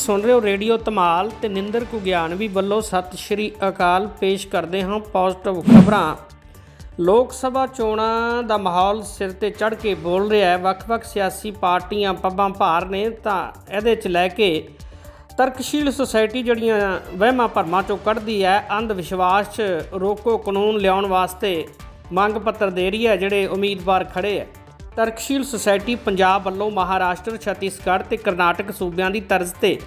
ਸੁਣ ਰਹੇ ਹੋ ਰੇਡੀਓ ਧਮਾਲ ਤੇ ਨਿੰਦਰ ਕੁਗਿਆਨਵੀ ਵੱਲੋਂ ਸਤਿ ਸ਼੍ਰੀ ਅਕਾਲ ਪੇਸ਼ ਕਰਦੇ ਹਾਂ ਪੋਜ਼ਿਟਿਵ ਖਬਰਾਂ। ਲੋਕ ਸਭਾ ਚੋਣਾਂ ਦਾ ਮਾਹੌਲ ਸਿਰ ਤੇ ਚੜ ਕੇ ਬੋਲ ਰਿਹਾ ਹੈ। ਵੱਖ-ਵੱਖ ਸਿਆਸੀ ਪਾਰਟੀਆਂ ਪੱਬਾਂ ਭਾਰ ਨੇ ਤਾਂ ਇਹਦੇ 'ਚ ਲੈ ਕੇ ਤਰਕਸ਼ੀਲ ਸੁਸਾਇਟੀ ਜਿਹੜੀਆਂ ਵਹਿਮਾਂ ਭਰਮਾਂ ਚੋਂ ਕੱਢਦੀ ਹੈ, ਅੰਧ ਵਿਸ਼ਵਾਸ 'ਚ ਰੋਕੋ ਕਾਨੂੰਨ ਲਿਆਉਣ ਵਾਸਤੇ ਮੰਗ ਪੱਤਰ ਦੇ ਰਹੀ ਹੈ, ਜਿਹੜੇ ਉਮੀਦਵਾਰ ਖੜੇ ਹੈ। ਤਰਕਸ਼ੀਲ ਸੁਸਾਇਟੀ ਪੰਜਾਬ ਵੱਲੋਂ ਮਹਾਰਾਸ਼ਟਰ, ਛੱਤੀਸਗੜ੍ਹ ਤੇ ਕਰਨਾਟਕ ਸੂਬਿਆਂ ਦੀ ਤਰਜ਼ ਤੇ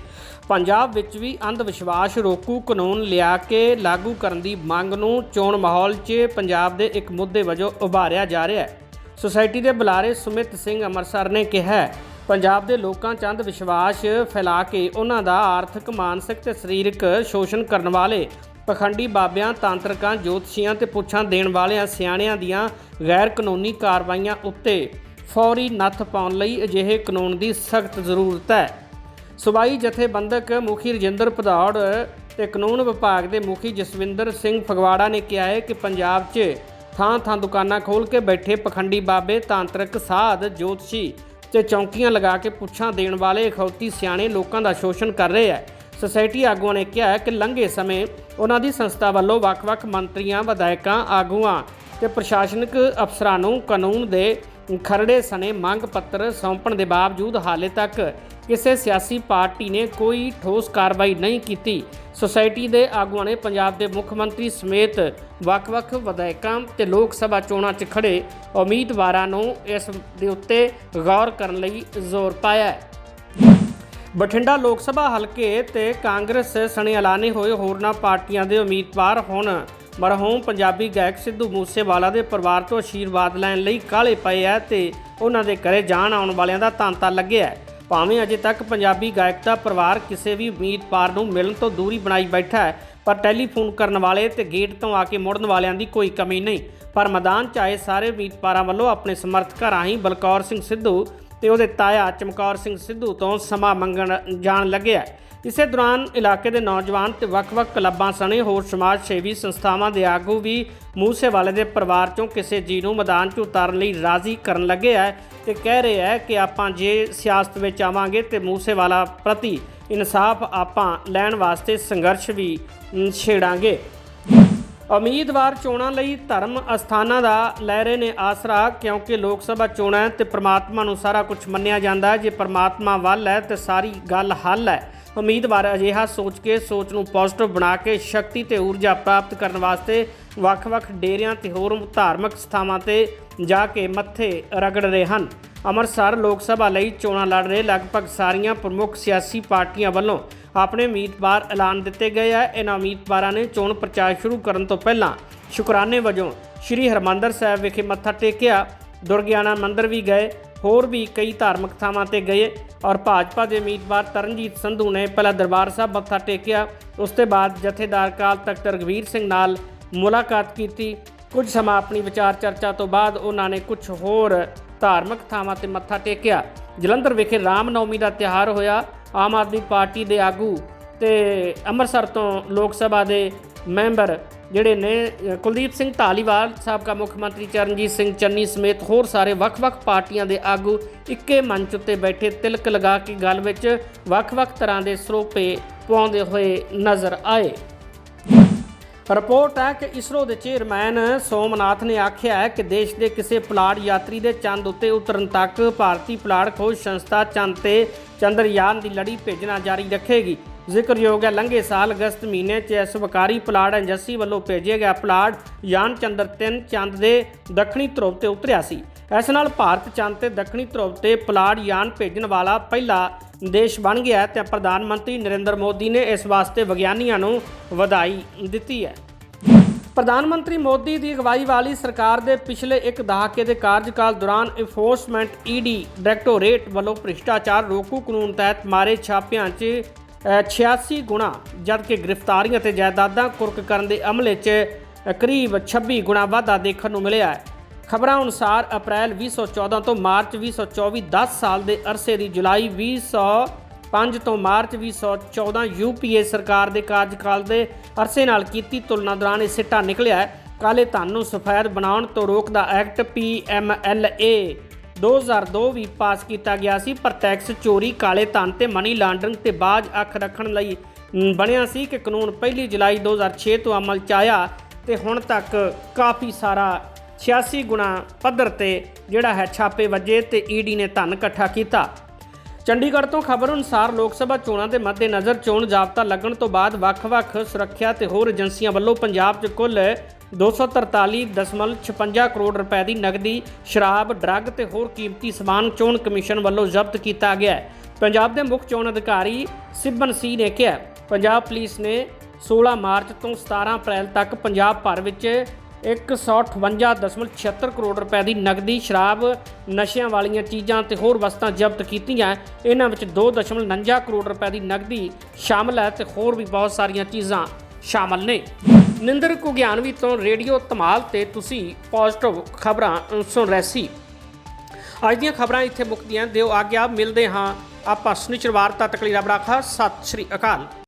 ਪੰਜਾਬ ਵਿੱਚ ਵੀ ਅੰਧ ਵਿਸ਼ਵਾਸ ਰੋਕੂ ਕਾਨੂੰਨ ਲਿਆ ਕੇ ਲਾਗੂ ਕਰਨ ਦੀ ਮੰਗ ਨੂੰ ਚੋਣ ਮਾਹੌਲ 'ਚ ਪੰਜਾਬ ਦੇ ਇੱਕ ਮੁੱਦੇ ਵਜੋਂ ਉਭਾਰਿਆ ਜਾ ਰਿਹਾ ਹੈ। ਸੁਸਾਇਟੀ ਦੇ ਬੁਲਾਰੇ ਸੁਮਿਤ ਸਿੰਘ ਅੰਮ੍ਰਿਤਸਰ ਨੇ ਕਿਹਾ, ਪੰਜਾਬ ਦੇ ਲੋਕਾਂ 'ਚ ਅੰਧ ਵਿਸ਼ਵਾਸ ਫੈਲਾ ਕੇ ਉਹਨਾਂ ਦਾ ਆਰਥਿਕ, ਮਾਨਸਿਕ ਤੇ ਸਰੀਰਕ ਸ਼ੋਸ਼ਣ ਕਰਨ ਵਾਲੇ ਪਖੰਡੀ ਬਾਬਿਆਂ, ਤਾਂਤਰਿਕਾਂ, ਜੋਤਸ਼ੀਆਂ ਤੇ ਪੁੱਛਾਂ ਦੇਣ ਵਾਲਿਆਂ ਸਿਆਣਿਆਂ ਦੀਆਂ ਗੈਰ ਕਾਨੂੰਨੀ ਕਾਰਵਾਈਆਂ ਉੱਤੇ ਫੌਰੀ ਨੱਥ ਪਾਉਣ ਲਈ ਅਜਿਹੇ ਕਾਨੂੰਨ ਦੀ ਸਖਤ ਜ਼ਰੂਰਤ ਹੈ। ਸੂਬਾਈ ਜਥੇਬੰਦਕ ਮੁਖੀ ਰਜਿੰਦਰ ਭਦੌੜ ਤੇ ਕਾਨੂੰਨ ਵਿਭਾਗ ਦੇ ਮੁਖੀ ਜਸਵਿੰਦਰ ਸਿੰਘ ਫਗਵਾੜਾ ਨੇ ਕਿਹਾ ਹੈ ਕਿ ਪੰਜਾਬ 'ਚ ਥਾਂ ਥਾਂ ਦੁਕਾਨਾਂ ਖੋਲ੍ਹ ਕੇ ਬੈਠੇ ਪਖੰਡੀ ਬਾਬੇ, ਤਾਂਤਰਿਕ, ਸਾਧ, ਜੋਤਸ਼ੀ ਤੇ ਚੌਂਕੀਆਂ ਲਗਾ ਕੇ ਪੁੱਛਾਂ ਦੇਣ ਵਾਲੇ ਅਖੌਤੀ ਸਿਆਣੇ ਲੋਕਾਂ ਦਾ ਸ਼ੋਸ਼ਣ ਕਰ ਰਹੇ ਹੈ। ਸੁਸਾਇਟੀ ਆਗੂਆਂ ਨੇ ਕਿਹਾ ਕਿ ਲੰਘੇ ਸਮੇਂ ਉਹਨਾਂ ਦੀ ਸੰਸਥਾ ਵੱਲੋਂ ਵੱਖ-ਵੱਖ ਮੰਤਰੀਆਂ, ਵਿਧਾਇਕਾਂ, ਆਗੂਆਂ ਤੇ ਪ੍ਰਸ਼ਾਸਨਿਕ ਅਫਸਰਾਂ ਨੂੰ ਕਾਨੂੰਨ ਦੇ ਖਰੜੇ ਸਣੇ ਮੰਗ ਪੱਤਰ ਸੌਂਪਣ ਦੇ ਬਾਵਜੂਦ ਹਾਲੇ ਤੱਕ ਕਿਸੇ ਸਿਆਸੀ ਪਾਰਟੀ ਨੇ ਕੋਈ ਠੋਸ ਕਾਰਵਾਈ ਨਹੀਂ ਕੀਤੀ। ਸੁਸਾਇਟੀ ਦੇ ਆਗੂਆਂ ਨੇ ਪੰਜਾਬ ਦੇ ਮੁੱਖ ਮੰਤਰੀ ਸਮੇਤ ਵੱਖ-ਵੱਖ ਵਿਧਾਇਕਾਂ ਤੇ ਲੋਕ ਸਭਾ ਚੋਣਾਂ 'ਚ ਖੜੇ ਉਮੀਦਵਾਰਾਂ ਨੂੰ ਇਸ ਦੇ ਉੱਤੇ ਗੌਰ ਕਰਨ ਲਈ ਜ਼ੋਰ ਪਾਇਆ ਹੈ। ਬਠਿੰਡਾ ਲੋਕ ਸਭਾ ਹਲਕੇ ਤੇ ਕਾਂਗਰਸ ਸਣੇ ਐਲਾਨੇ ਹੋਏ ਹੋਰਨਾਂ ਪਾਰਟੀਆਂ ਦੇ ਉਮੀਦਵਾਰ ਹੁਣ ਮਰਹੂਮ ਪੰਜਾਬੀ ਗਾਇਕ ਸਿੱਧੂ ਮੂਸੇਵਾਲਾ ਦੇ ਪਰਿਵਾਰ ਤੋਂ ਆਸ਼ੀਰਵਾਦ ਲੈਣ ਲਈ ਕਾਹਲੇ ਪਏ ਆ ਤੇ ਉਹਨਾਂ ਦੇ ਘਰੇ ਜਾਣ ਆਉਣ ਵਾਲਿਆਂ ਦਾ ਤਾਂਤਾ ਲੱਗਿਆ ਭਾਵੇਂ ਅਜੇ ਤੱਕ ਪੰਜਾਬੀ ਗਾਇਕ ਦਾ ਪਰਿਵਾਰ ਕਿਸੇ ਵੀ ਉਮੀਦਵਾਰ ਨੂੰ ਮਿਲਣ ਤੋਂ ਦੂਰੀ ਬਣਾਈ ਬੈਠਾ ਹੈ ਪਰ ਟੈਲੀਫੋਨ ਕਰਨ ਵਾਲੇ ਤੇ ਗੇਟ ਤੋਂ ਆ ਕੇ ਮੁੜਨ ਵਾਲਿਆਂ ਦੀ ਕੋਈ ਕਮੀ ਨਹੀਂ। ਪਰ ਮੈਦਾਨ 'ਚ ਆਏ ਸਾਰੇ ਉਮੀਦਵਾਰਾਂ ਵੱਲੋਂ ਆਪਣੇ ਸਮਰਥਕਾਂ ਰਾਹੀਂ ਬਲਕੌਰ ਸਿੰਘ ਸਿੱਧੂ ਤੇ ਉਹਦੇ ਤਾਇਆ ਚਮਕੌਰ ਸਿੰਘ ਸਿੱਧੂ ਤੋਂ ਸਮਾਂ ਮੰਗਣ ਜਾਣ ਲੱਗਿਆ ਇਸੇ ਦੌਰਾਨ ਇਲਾਕੇ ਦੇ ਨੌਜਵਾਨ ਤੇ ਵੱਖ-ਵੱਖ ਕਲੱਬਾਂ ਸਣੇ ਹੋਰ ਸਮਾਜ ਸੇਵੀ ਸੰਸਥਾਵਾਂ ਦੇ ਆਗੂ ਵੀ ਮੂਸੇਵਾਲੇ ਦੇ ਪਰਿਵਾਰ ਚੋਂ ਕਿਸੇ ਜੀ ਨੂੰ ਮੈਦਾਨ 'ਚ ਉਤਾਰਨ ਲਈ ਰਾਜ਼ੀ ਕਰਨ ਲੱਗੇ ਹੈ ਤੇ ਕਹਿ ਰਹੇ ਹੈ ਕਿ ਆਪਾਂ ਜੇ ਸਿਆਸਤ ਵਿੱਚ ਆਵਾਂਗੇ ਤੇ ਮੂਸੇਵਾਲਾ ਪ੍ਰਤੀ ਇਨਸਾਫ ਆਪਾਂ ਲੈਣ ਵਾਸਤੇ ਸੰਘਰਸ਼ ਵੀ ਛੇੜਾਂਗੇ। ਉਮੀਦਵਾਰ ਚੋਣਾਂ ਲਈ ਧਰਮ ਅਸਥਾਨਾਂ ਦਾ ਲੈ ਰਹੇ ਨੇ ਆਸਰਾ, ਕਿਉਂਕਿ ਲੋਕ ਸਭਾ ਚੋਣਾਂ ਹੈ ਤੇ ਪ੍ਰਮਾਤਮਾ ਨੂੰ ਸਾਰਾ ਕੁਝ ਮੰਨਿਆ ਜਾਂਦਾ ਹੈ। ਜੇ ਪ੍ਰਮਾਤਮਾ ਵੱਲ ਹੈ ਤੇ ਸਾਰੀ ਗੱਲ ਹੱਲ ਹੈ। ਉਮੀਦਵਾਰ ਅਜਿਹਾ ਸੋਚ ਕੇ ਸੋਚ ਨੂੰ ਪੋਜ਼ਿਟਿਵ ਬਣਾ ਕੇ ਸ਼ਕਤੀ ਤੇ ਊਰਜਾ ਪ੍ਰਾਪਤ ਕਰਨ ਵਾਸਤੇ ਵੱਖ-ਵੱਖ ਡੇਰਿਆਂ ਤੇ ਹੋਰ ਧਾਰਮਿਕ ਸਥਾਵਾਂ ਤੇ ਜਾ ਕੇ ਮੱਥੇ ਰਗੜ ਰਹੇ ਹਨ। ਅੰਮ੍ਰਿਤਸਰ ਲੋਕ ਸਭਾ ਲਈ ਚੋਣਾਂ ਲੜ ਰਹੇ ਲਗਭਗ ਸਾਰੀਆਂ ਪ੍ਰਮੁੱਖ ਸਿਆਸੀ ਪਾਰਟੀਆਂ ਵੱਲੋਂ ਆਪਣੇ ਉਮੀਦਵਾਰ ਐਲਾਨ ਦਿੱਤੇ ਗਏ ਹੈ ਇਹਨਾਂ ਉਮੀਦਵਾਰਾਂ ਨੇ ਚੋਣ ਪ੍ਰਚਾਰ ਸ਼ੁਰੂ ਕਰਨ ਤੋਂ ਪਹਿਲਾਂ ਸ਼ੁਕਰਾਨੇ ਵਜੋਂ ਸ੍ਰੀ ਹਰਮੰਦਰ ਸਾਹਿਬ ਵਿਖੇ ਮੱਥਾ ਟੇਕਿਆ। ਦੁਰਗਿਆਨਾ ਮੰਦਿਰ ਵੀ ਗਏ, ਹੋਰ ਵੀ ਕਈ ਧਾਰਮਿਕ ਥਾਵਾਂ ਤੇ ਗਏ ਔਰ ਭਾਜਪਾ ਦੇ ਉਮੀਦਵਾਰ ਤਰਨਜੀਤ ਸੰਧੂ ਨੇ ਪਹਿਲਾਂ ਦਰਬਾਰ ਸਾਹਿਬ ਮੱਥਾ ਟੇਕਿਆ। ਉਸ ਤੋਂ ਬਾਅਦ ਜਥੇਦਾਰ ਕਾਲ ਤਖਤ ਰਗਵੀਰ ਸਿੰਘ ਨਾਲ ਮੁਲਾਕਾਤ ਕੀਤੀ। ਕੁਝ ਸਮਾਂ ਆਪਣੀ ਵਿਚਾਰ ਚਰਚਾ ਤੋਂ ਬਾਅਦ ਉਹਨਾਂ ਨੇ ਕੁਝ ਹੋਰ ਧਾਰਮਿਕ ਥਾਵਾਂ ਤੇ ਮੱਥਾ ਟੇਕਿਆ। ਜਲੰਧਰ ਵਿਖੇ ਰਾਮ ਨੌਮੀ ਦਾ ਤਿਉਹਾਰ ਹੋਇਆ। ਆਮ ਆਦਮੀ ਪਾਰਟੀ ਦੇ ਆਗੂ ਤੇ ਅੰਮ੍ਰਿਤਸਰ ਤੋਂ ਲੋਕ ਸਭਾ ਦੇ ਮੈਂਬਰ ਜਿਹੜੇ ਨੇ ਕੁਲਦੀਪ ਸਿੰਘ ਧਾਲੀਵਾਲ ਸਾਬਕਾ ਮੁੱਖ ਮੰਤਰੀ ਚਰਨਜੀਤ ਸਿੰਘ ਚੰਨੀ ਸਮੇਤ ਹੋਰ ਸਾਰੇ ਵੱਖ-ਵੱਖ ਪਾਰਟੀਆਂ ਦੇ ਆਗੂ ਇੱਕੇ ਮੰਚ ਉੱਤੇ ਬੈਠੇ ਤਿਲਕ ਲਗਾ ਕੇ ਗੱਲ ਵਿੱਚ ਵੱਖ-ਵੱਖ ਤਰ੍ਹਾਂ ਦੇ ਸਰੋਪੇ ਪਾਉਂਦੇ ਹੋਏ ਨਜ਼ਰ ਆਏ। ਰਿਪੋਰਟ ਹੈ ਕਿ ਇਸਰੋ ਦੇ ਚੇਅਰਮੈਨ ਸੋਮਨਾਥ ਨੇ ਆਖਿਆ ਹੈ ਕਿ ਦੇਸ਼ ਦੇ ਕਿਸੇ ਪਲਾੜ ਯਾਤਰੀ ਦੇ ਚੰਦ ਉੱਤੇ ਉਤਰਨ ਤੱਕ ਭਾਰਤੀ ਪਲਾੜ ਖੋਜ ਸੰਸਥਾ ਚੰਦ ਤੇ ਚੰਦਰਯਾਨ ਦੀ ਲੜੀ ਭੇਜਣਾ ਜਾਰੀ ਰੱਖੇਗੀ। ਜ਼ਿਕਰਯੋਗ ਹੈ, ਲੰਘੇ ਸਾਲ ਅਗਸਤ ਮਹੀਨੇ 'ਚ ਸਵਕਾਰੀ ਵਕਾਰੀ ਏਜੰਸੀ ਵੱਲੋਂ ਭੇਜਿਆ ਗਿਆ ਪਲਾੜ ਯਾਨ ਚੰਦਰ 3 ਚੰਦ ਦੇ ਦੱਖਣੀ ਧਰੁਵ ਤੇ ਉਤਰਿਆ ਸੀ। ਇਸ ਨਾਲ ਭਾਰਤ ਚੰਦ ਤੇ ਦੱਖਣੀ ਧਰੁਵ ਤੇ ਪਲਾੜ ਯਾਨ ਭੇਜਣ ਵਾਲਾ ਪਹਿਲਾ ਦੇਸ਼ ਬਣ ਗਿਆ ਹੈ ਤੇ ਪ੍ਰਧਾਨ ਮੰਤਰੀ ਨਰਿੰਦਰ ਮੋਦੀ ਨੇ ਇਸ ਵਾਸਤੇ ਵਿਗਿਆਨੀਆਂ ਨੂੰ ਵਧਾਈ ਦਿੱਤੀ ਹੈ। ਪ੍ਰਧਾਨ ਮੰਤਰੀ ਮੋਦੀ ਦੀ ਅਗਵਾਈ ਵਾਲੀ ਸਰਕਾਰ ਦੇ ਪਿਛਲੇ ਇੱਕ ਦਹਾਕੇ ਦੇ ਕਾਰਜਕਾਲ ਦੌਰਾਨ ਇਨਫੋਰਸਮੈਂਟ ਈਡੀ ਡਾਇਰੈਕਟੋਰੇਟ ਵੱਲੋਂ ਭ੍ਰਿਸ਼ਟਾਚਾਰ ਰੋਕੂ ਕਾਨੂੰਨ ਤਹਿਤ ਮਾਰੇ ਛਾਪਿਆਂ 'ਚ ਅ, 86 ਗੁਣਾ ਜਦਕਿ ਗ੍ਰਿਫਤਾਰੀਆਂ ਤੇ ਜਾਇਦਾਦਾਂ ਕੁਰਕ ਕਰਨ ਦੇ ਅਮਲੇ 'ਚ ਕਰੀਬ 26 ਗੁਣਾ ਵਾਧਾ ਦੇਖਣ ਨੂੰ ਮਿਲਿਆ ਹੈ। ਖਬਰਾਂ ਅਨੁਸਾਰ ਅਪ੍ਰੈਲ 2014 ਤੋਂ ਮਾਰਚ 2024 10 ਸਾਲ ਦੇ ਅਰਸੇ ਦੀ ਜੁਲਾਈ 2005 ਤੋਂ ਮਾਰਚ 2014 ਯੂਪੀਏ ਸਰਕਾਰ ਦੇ ਕਾਰਜਕਾਲ ਦੇ ਅਰਸੇ ਨਾਲ ਕੀਤੀ ਤੁਲਨਾ ਦੌਰਾਨ ਇਹ ਸਿੱਟਾ ਨਿਕਲਿਆ ਹੈ। ਕਾਲੇ ਧਨ ਨੂੰ ਸਫੈਦ ਬਣਾਉਣ ਤੋਂ ਰੋਕਦਾ ਐਕਟ ਪੀਐਮਐਲਏ 2002 ਵੀ ਪਾਸ ਕੀਤਾ ਗਿਆ ਸੀ, ਪਰ ਟੈਕਸ ਚੋਰੀ, ਕਾਲੇ ਧਨ ਤੇ ਮਨੀ ਲਾਂਡਰਿੰਗ ਤੇ ਬਾਜ ਅੱਖ ਰੱਖਣ ਲਈ ਬਣਿਆ ਸੀ ਕਿ ਕਾਨੂੰਨ 1 ਜੁਲਾਈ 2006 ਤੋਂ ਅਮਲ ਚ ਆਇਆ ਤੇ ਹੁਣ ਤੱਕ ਕਾਫੀ ਸਾਰਾ 86 ਗੁਣਾ ਪੱਧਰ ਤੇ ਜਿਹੜਾ ਹੈ ਛਾਪੇ ਵੱਜੇ ਤੇ ਈਡੀ ਨੇ ਧਨ ਇਕੱਠਾ ਕੀਤਾ। ਚੰਡੀਗੜ੍ਹ ਤੋਂ ਖਬਰ ਅਨੁਸਾਰ ਲੋਕ ਸਭਾ ਚੋਣਾਂ ਦੇ ਮੱਦੇਨਜ਼ਰ ਚੋਣ ਜ਼ਾਬਤਾ ਲੱਗਣ ਤੋਂ ਬਾਅਦ ਵੱਖ-ਵੱਖ ਸੁਰੱਖਿਆ ਤੇ ਹੋਰ ਏਜੰਸੀਆਂ ਵੱਲੋਂ ਪੰਜਾਬ 'ਚ ਕੁੱਲ 243.56 ਕਰੋੜ ਰੁਪਏ ਦੀ ਨਗਦੀ, ਸ਼ਰਾਬ, ਡਰੱਗ ਤੇ ਹੋਰ ਕੀਮਤੀ ਸਮਾਨ ਚੋਣ ਕਮਿਸ਼ਨ ਵੱਲੋਂ ਜ਼ਬਤ ਕੀਤਾ ਗਿਆ ਹੈ। ਪੰਜਾਬ ਦੇ ਮੁੱਖ ਚੋਣ ਅਧਿਕਾਰੀ ਸਿਬਨ ਸੀ ਨੇ ਕਿਹਾ, ਪੰਜਾਬ ਪੁਲਿਸ ਨੇ 16 ਮਾਰਚ ਤੋਂ 17 ਅਪ੍ਰੈਲ ਤੱਕ ਪੰਜਾਬ ਭਰ ਵਿੱਚ 158.76 ਕਰੋੜ ਰੁਪਏ ਦੀ ਨਗਦੀ ਸ਼ਰਾਬ, ਨਸ਼ਿਆਂ ਵਾਲੀਆਂ ਚੀਜ਼ਾਂ ਤੇ ਹੋਰ ਵਸਤਾਂ ਜ਼ਬਤ ਕੀਤੀਆਂ। ਇਹਨਾਂ ਵਿੱਚ 2.49 ਕਰੋੜ ਰੁਪਏ ਦੀ ਨਗਦੀ ਸ਼ਾਮਲ ਹੈ ਤੇ ਹੋਰ ਵੀ ਬਹੁਤ ਸਾਰੀਆਂ ਚੀਜ਼ਾਂ ਸ਼ਾਮਲ ਨੇ। ਨਿੰਦਰ ਕੁਗਿਆਨਵੀ ਤੋਂ ਰੇਡੀਓ ਧਮਾਲ ਤੇ ਤੁਸੀਂ ਪੋਜ਼ਿਟਿਵ ਖਬਰਾਂ ਸੁਣ ਰਹੇ ਸੀ। ਅੱਜ ਦੀਆਂ ਖਬਰਾਂ ਇੱਥੇ ਮੁੱਕਦੀਆਂ ਦਿਓ ਆਗਿਆ ਮਿਲਦੇ ਹਾਂ। ਆਪਾਂ ਸ਼ਨੀਚਰਵਾਰ ਤੱਕ ਲਈ ਰੱਬ ਰਾਖਾ। ਸਤਿ ਸ਼੍ਰੀ ਅਕਾਲ।